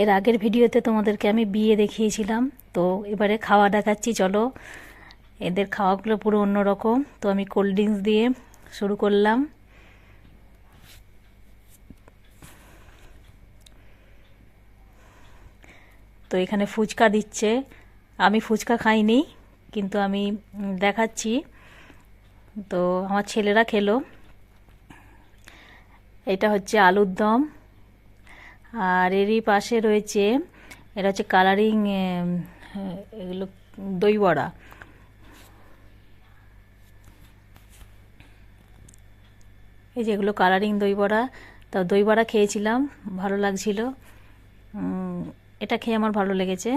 এর আগের ভিডিওতে তোমাদেরকে আমি বিয়ে দেখিয়েছিলাম, তো এবারে খাওয়া দেখাচ্ছি, চলো। এদের খাওয়াগুলো পুরো অন্যরকম, তো আমি কোল্ড ড্রিঙ্কস দিয়ে শুরু করলাম। তো এখানে ফুচকা দিচ্ছে। আমি ফুচকা খাইনি, কিন্তু আমি দেখাচ্ছি। তো আমার ছেলেরা খেলো। এটা হচ্ছে আলুর দম। আর এরই পাশে রয়েছে, এটা হচ্ছে কালারিং এগুলো দই বড়া এই যে এগুলো কালারিং দই বড়া তা দই বড়া খেয়েছিলাম, ভালো লাগছিল। এটা খেয়ে আমার ভালো লেগেছে।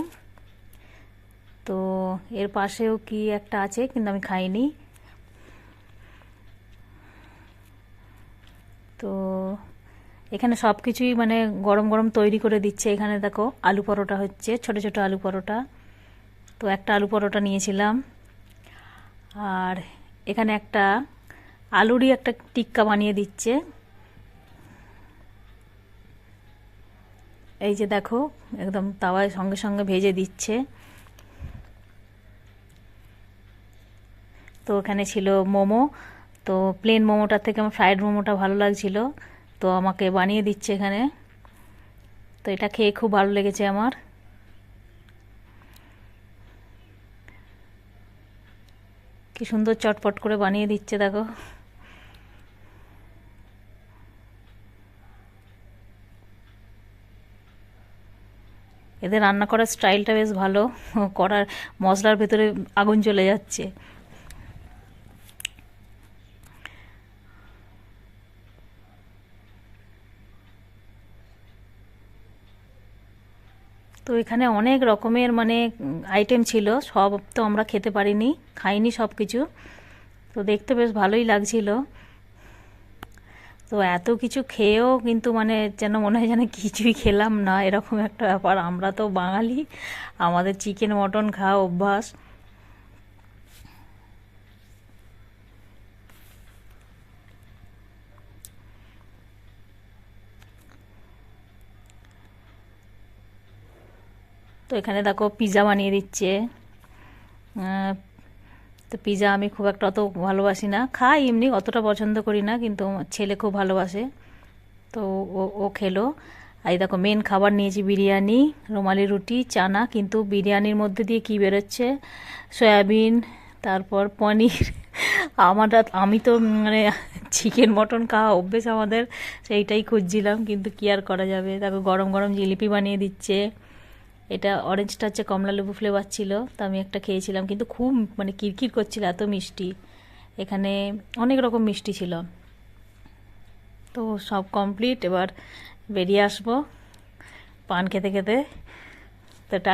তো এর পাশেও কি একটা আছে কিন্তু আমি খাইনি। তো এখানে সব কিছুই মানে গরম গরম তৈরি করে দিচ্ছে। এখানে দেখো আলু পরোটা হচ্ছে, ছোট ছোট আলু পরোটা। তো একটা আলু পরোটা নিয়েছিলাম। আর এখানে একটা আলুরই একটা টিক্কা বানিয়ে দিচ্ছে। এই যে দেখো, একদম তাওয়ায় সঙ্গে সঙ্গে ভেজে দিচ্ছে। তো ওখানে ছিল মোমো। তো প্লেন মোমোটার থেকে আমার ফ্রাইড মোমোটা ভালো লাগছিল। তো আমাকে বানিয়ে দিচ্ছে এখানে। তো এটা খেয়ে খুব ভালো লেগেছে আমার। কি সুন্দর চটপট করে বানিয়ে দিচ্ছে, দেখো। এদের রান্না করার স্টাইলটা বেশ ভালো। করার মশলার ভেতরে আগুন চলে যাচ্ছে। তো এখানে অনেক রকমের মানে আইটেম ছিল। সব তো আমরা খেতে পারিনি, খাইনি সব কিছু তো দেখতে বেশ ভালোই লাগছিল। তো এত কিছু খেয়েও কিন্তু মানে যেন মনে হয় যেন কিছুই খেলাম না। এরকম একটা ব্যাপার। আমরা তো বাঙালি, আমাদের চিকেন মটন খাওয়া অভ্যাস। তো এখানে দেখো পিৎজা বানিয়ে দিচ্ছে। তো পিৎজা আমি খুব একটা অত ভালোবাসি না। খাই এমনি, অতটা পছন্দ করি না, কিন্তু ছেলে খুব ভালোবাসে। তো ও ও খেলো। আর দেখো মেন খাবার নিয়েছি বিরিয়ানি, রুমালি রুটি, চানা। কিন্তু বিরিয়ানির মধ্যে দিয়ে কি বেরোচ্ছে? সয়াবিন, তারপর পনির। আমরা আমি তো মানে চিকেন মটন খাওয়া অভ্যেস আমাদের, সেইটাই খুঁজছিলাম। কিন্তু কি আর করা যাবে? দেখো গরম গরম জিলিপি বানিয়ে দিচ্ছে। এটা অরেঞ্জটা হচ্ছে কমলা লেবু ফ্লেভার ছিল, তো আমি একটা খেয়েছিলাম, কিন্তু খুব মানে কিরকির করছিল, এত মিষ্টি। এখানে অনেক রকম মিষ্টি ছিল। তো সব কমপ্লিট এবার বেরিয়ে আসব। পান খেতে খেতে।